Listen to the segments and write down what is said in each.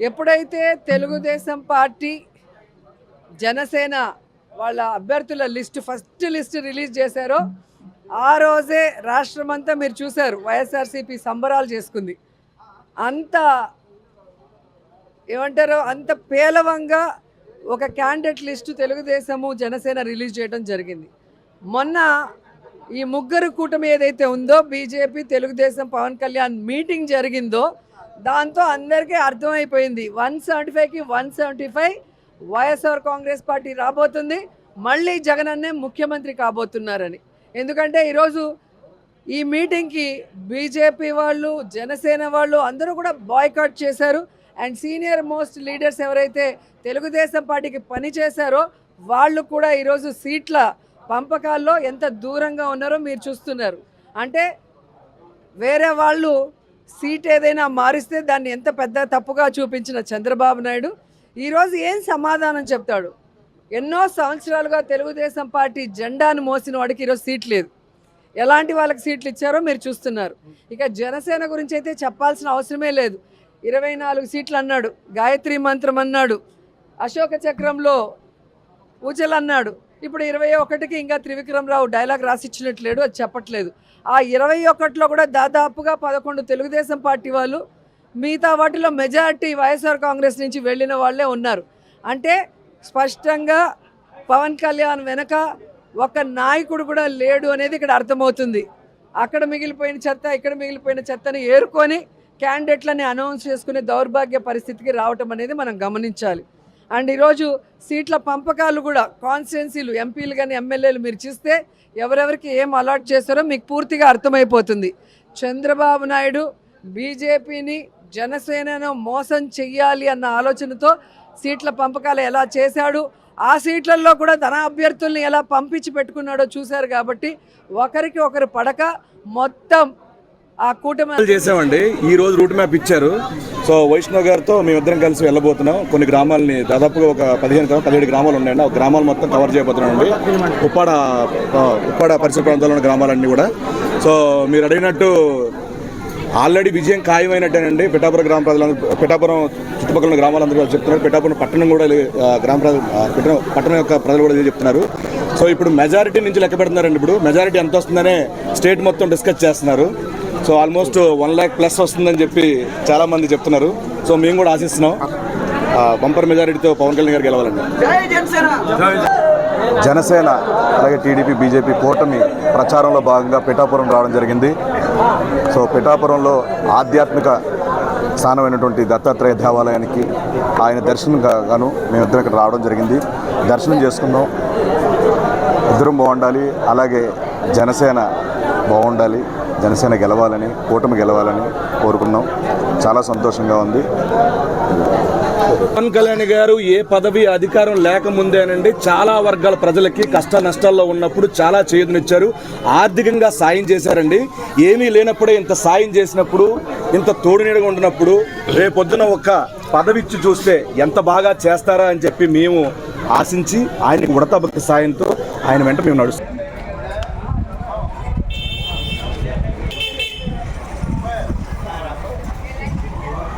ఎప్పుడైతే తెలుగుదేశం పార్టీ జనసేన వాళ్ళ అభ్యర్థుల లిస్ట్ ఫస్ట్ లిస్ట్ రిలీజ్ చేశారో ఆ రోజే రాష్ట్రమంతా మీరు చూశారు వైఎస్ఆర్సీపీ సంబరాలు చేసుకుంది. అంత ఏమంటారు అంత పేలవంగా ఒక candidate list Telugudesam Janasena release చేయడం జరిగింది. మొన్న ఈ ముగ్గురు కూటమి ఏదైతే ఉందో బీజేపీ తెలుగుదేశం పవన్ కళ్యాణ్ మీటింగ్ జరిగిందో దాంతో అందరికీ అర్థమైపోయింది. వన్ సెవెంటీ ఫైవ్కి one seventy five YSR Congress party రాబోతుంది. మళ్ళీ జగన్ అన్నే ముఖ్యమంత్రి కాబోతున్నారని. ఎందుకంటే ఈరోజు ఈ మీటింగ్కి బీజేపీ వాళ్ళు జనసేన వాళ్ళు అందరూ కూడా బాయ్కాట్ చేశారు. అండ్ సీనియర్ మోస్ట్ లీడర్స్ ఎవరైతే తెలుగుదేశం పార్టీకి పని చేశారో వాళ్ళు కూడా ఈరోజు సీట్ల పంపకాల్లో ఎంత దూరంగా ఉన్నారో మీరు చూస్తున్నారు. అంటే వేరే వాళ్ళు సీట్ ఏదైనా మారిస్తే దాన్ని ఎంత పెద్ద తప్పుగా చూపించిన చంద్రబాబు నాయుడు? ఈరోజు ఏం సమాధానం చెప్తాడు? ఎన్నో సంవత్సరాలుగా తెలుగుదేశం పార్టీ జెండాను మోసిన వాడికి ఈరోజు సీట్ లేదు. ఎలాంటి వాళ్ళకి సీట్లు ఇచ్చారో మీరు చూస్తున్నారు. ఇక జనసేన గురించి అయితే చెప్పాల్సిన అవసరమే లేదు. ఇరవై నాలుగు సీట్లు అన్నాడు గాయత్రి మంత్రం అన్నాడు అశోక చక్రంలో పూజలు అన్నాడు ఇప్పుడు ఇరవై ఒకటికి ఇంకా త్రివిక్రమరావు డైలాగ్ రాసిచ్చినట్లేడు అది చెప్పట్లేదు. ఆ ఇరవై ఒకటిలో కూడా దాదాపుగా పదకొండు తెలుగుదేశం పార్టీ వాళ్ళు మిగతా వాటిలో మెజారిటీ వైఎస్ఆర్ కాంగ్రెస్ నుంచి వెళ్ళిన వాళ్ళే ఉన్నారు. అంటే స్పష్టంగా పవన్ కళ్యాణ్ వెనక ఒక నాయకుడు కూడా లేడు అనేది ఇక్కడ అర్థమవుతుంది. అక్కడ మిగిలిపోయిన చెత్త ఇక్కడ మిగిలిపోయిన చెత్తని ఏరుకొని క్యాండిడేట్లని అనౌన్స్ చేసుకునే దౌర్భాగ్య పరిస్థితికి రావటం అనేది మనం గమనించాలి. అండ్ ఈరోజు సీట్ల పంపకాలు కూడా కాన్స్టిట్యున్సీలు ఎంపీలు కానీ ఎమ్మెల్యేలు మీరు చూస్తే ఎవరెవరికి ఏం అలాట్ చేస్తారో మీకు పూర్తిగా అర్థమైపోతుంది. చంద్రబాబు నాయుడు బీజేపీని జనసేనను మోసం చెయ్యాలి అన్న ఆలోచనతో సీట్ల పంపకాలు ఎలా చేశాడు ఆ సీట్లలో కూడా తన అభ్యర్థుల్ని ఎలా పంపించి పెట్టుకున్నాడో చూశారు కాబట్టి ఒకరికి ఒకరు పడక మొత్తం ఆ కూటమి చేసామండి ఈ రోజు రూట్ మ్యాప్ ఇచ్చారు. సో వైష్ణవ్ గారితో మేమిద్దరం కలిసి వెళ్ళబోతున్నాం. కొన్ని గ్రామాలని దాదాపుగా ఒక పదిహేను గ్రామాలు పదిహేడు గ్రామాలు ఉన్నాయండి. ఆ గ్రామాలు మొత్తం కవర్ చేయబోతున్నామండి. ఉప్పాడ ఉప్పాడ పరిసర ప్రాంతాల్లో ఉన్న గ్రామాలన్నీ కూడా. సో మీరు అడిగినట్టు ఆల్రెడీ విజయం ఖాయమైనట్టేనండి. పిఠాపురం గ్రామ ప్రజలందరూ పిఠాపురం చుట్టుపక్కల ఉన్న గ్రామాలందరూ కూడా చెప్తున్నారు. పిఠాపురం పట్టణం కూడా గ్రామ ప్రజలు పట్టణం యొక్క ప్రజలు కూడా చెప్తున్నారు. సో ఇప్పుడు మెజారిటీ నుంచి లెక్క పెడుతున్నారండి ఇప్పుడు. మెజారిటీ ఎంత వస్తుందనే స్టేట్ మొత్తం డిస్కస్ చేస్తున్నారు. So almost one lakh plus వస్తుందని చెప్పి చాలా మంది చెప్తున్నారు. సో మేము కూడా ఆశిస్తున్నాం. బంపర్ మెజారిటీతో పవన్ కళ్యాణ్ గారు గెలవాలండి. జనసేన! అలాగే టీడీపీ బీజేపీ కూటమి ప్రచారంలో భాగంగా పిఠాపురం రావడం జరిగింది. సో పిఠాపురంలో ఆధ్యాత్మిక స్థానమైనటువంటి దత్తాత్రేయ దేవాలయానికి ఆయన దర్శనం గాను మేమిద్దరం ఇక్కడ రావడం జరిగింది. దర్శనం చేసుకున్నాం ఇద్దరం బాగుండాలి. అలాగే జనసేన బాగుండాలి. జనసేన గెలవాలని కూటమి గెలవాలని కోరుకున్నాం. చాలా సంతోషంగా ఉంది. పవన్ కళ్యాణ్ గారు ఏ పదవి అధికారం లేకముందేనండి చాలా వర్గాల ప్రజలకి కష్ట నష్టాల్లో ఉన్నప్పుడు చాలా చేదునిచ్చారు ఆర్థికంగా సాయం చేశారండి. ఏమీ లేనప్పుడే ఇంత సాయం చేసినప్పుడు ఇంత తోడునీడగా ఉండినప్పుడు రేపొద్దున ఒక పదవి ఇచ్చి చూస్తే ఎంత బాగా చేస్తారా అని చెప్పి మేము ఆశించి ఆయనకి ఉడతా భక్తి సాయంతో ఆయన వెంట మేము నడుస్తాం.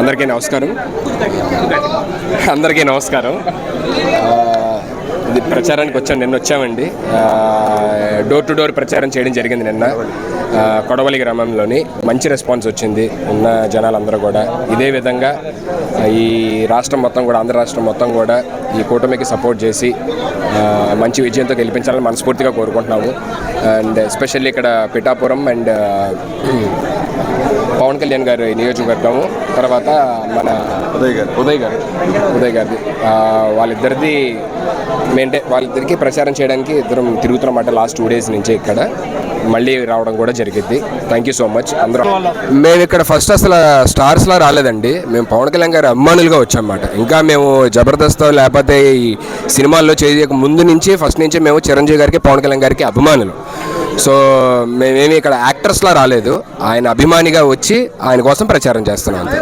అందరికీ నమస్కారం. అందరికీ నమస్కారం. ఇది ప్రచారానికి వచ్చాం నిన్న వచ్చామండి. డోర్ టు డోర్ ప్రచారం చేయడం జరిగింది నిన్న. కొడవలి గ్రామంలోని మంచి రెస్పాన్స్ వచ్చింది ఉన్న జనాలందరూ కూడా. ఇదే విధంగా ఈ రాష్ట్రం మొత్తం కూడా ఆంధ్ర రాష్ట్రం మొత్తం కూడా ఈ కూటమికి సపోర్ట్ చేసి మంచి విజయంతో గెలిపించాలని మనస్ఫూర్తిగా కోరుకుంటున్నాము. అండ్ ఎస్పెషల్లీ ఇక్కడ పిఠాపురం అండ్ పవన్ కళ్యాణ్ గారి నియోజకవర్గము తర్వాత మన ఉదయ్ గారు. ఉదయ్ గారు. ఉదయ్ గారిది. వాళ్ళిద్దరిది మెయింటే వాళ్ళిద్దరికి ప్రచారం చేయడానికి ఇద్దరం తిరుగుతున్నమాట లాస్ట్ టూ డేస్ నుంచి ఇక్కడ. మళ్ళీ రావడం కూడా జరిగింది. థ్యాంక్ యూ సో మచ్ అందరూ మేము ఇక్కడ ఫస్ట్ అసలు స్టార్స్లా రాలేదండి. మేము పవన్ కళ్యాణ్ గారి అభిమానులుగా వచ్చామన్నమాట ఇంకా మేము జబర్దస్త్ లేకపోతే ఈ సినిమాల్లో చేయక ముందు నుంచి ఫస్ట్ నుంచి మేము చిరంజీవి గారికి పవన్ కళ్యాణ్ గారికి అభిమానులు. సో మేమేమి ఇక్కడ యాక్టర్స్లా రాలేదు. ఆయన అభిమానిగా వచ్చి ఆయన కోసం ప్రచారం చేస్తున్నాను అంతే.